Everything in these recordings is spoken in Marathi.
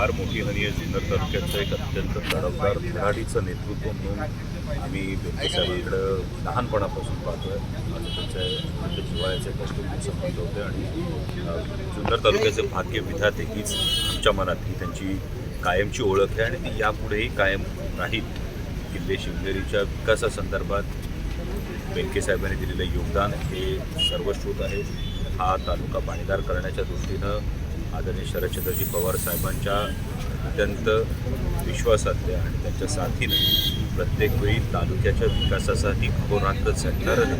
फार मोठी हानी आहे जुन्नर तालुक्याचं एक अत्यंत तडफदार धडाडीचं नेतृत्व म्हणून आम्ही भेटेसाहेबांकडं लहानपणापासून पाहतोय. माझं त्यांच्या त्यांच्या जिव्हाळ्याचे कौटुंबिक संबंध होते आणि जुन्नर तालुक्याचे भाग्य विधाते हीच आमच्या मनात ही त्यांची कायमची ओळख आहे आणि ती यापुढेही कायम राहील. किल्ले शिवनेरीच्या विकासासंदर्भात बँकेसाहेबांनी दिलेलं योगदान हे सर्वश्रुत आहे. हा तालुका पाणीदार करण्याच्या दृष्टीनं आदरणीय शरदचंद्रजी पवार साहेबांच्या अत्यंत विश्वासातल्या आणि त्यांच्या साथीनं प्रत्येक वेळी तालुक्याच्या विकासासाठी अहोरात्र झटणारं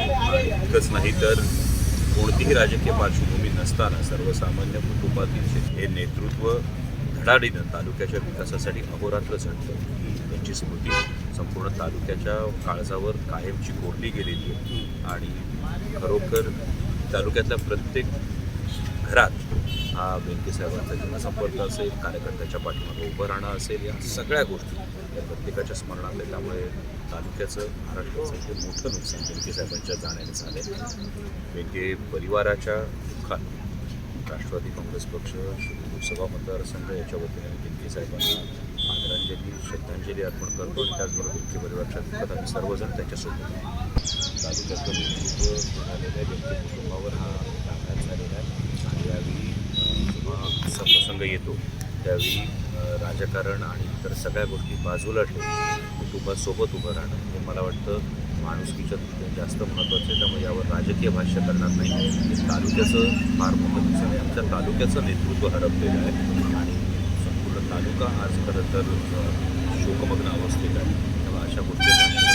आणि इतकंच नाही तर कोणतीही राजकीय पार्श्वभूमी नसताना सर्वसामान्य कुटुंबातील हे नेतृत्व धडाडीनं तालुक्याच्या विकासासाठी अहोरात्र झटतं ही त्यांची स्मृती संपूर्ण तालुक्याच्या काळजावर कायमची कोरली गेलेली आहे. आणि खरोखर तालुक्यातल्या प्रत्येक घरात हा बेनके साहेबांचा जनसंपर्क असेल कार्यकर्त्याच्या पाठीमागे उभं राहणं असेल या सगळ्या गोष्टी या प्रत्येकाच्या स्मरणात आहेत. त्यामुळे तालुक्याचं महाराष्ट्राचं हे मोठं नुकसान बेनके साहेबांच्या जाण्याने झाले बेनके परिवाराच्या दुःखात राष्ट्रवादी काँग्रेस पक्ष लोकसभा मतदारसंघ याच्या वतीने बेनके साहेबांना आदरांजली श्रद्धांजली अर्पण करतो आणि त्याचबरोबर बेनके परिवाराच्या दुःखात आम्ही सर्वजण त्याच्यासोबत तालुक्यातलं तालुक्याचं नेतृत्व झालेलं आहे प्रसंग येतो. त्यावेळी राजकारण आणि इतर सगळ्या गोष्टी बाजूला ठेवून कुटुंबासोबत उभं राहणं हे मला वाटतं माणुसकीच्या दृष्टीने जास्त महत्त्वाचं आहे. त्यामुळे यावर राजकीय भाष्य करणार नाही. हे तालुक्याचं फार महत्त्वाचं आहे. आमच्या तालुक्याचं नेतृत्व हरपलेलं आहे. आणि संपूर्ण तालुका आज खरं तर शोकमग्न अवस्थेत आहे. तेव्हा अशा गोष्टी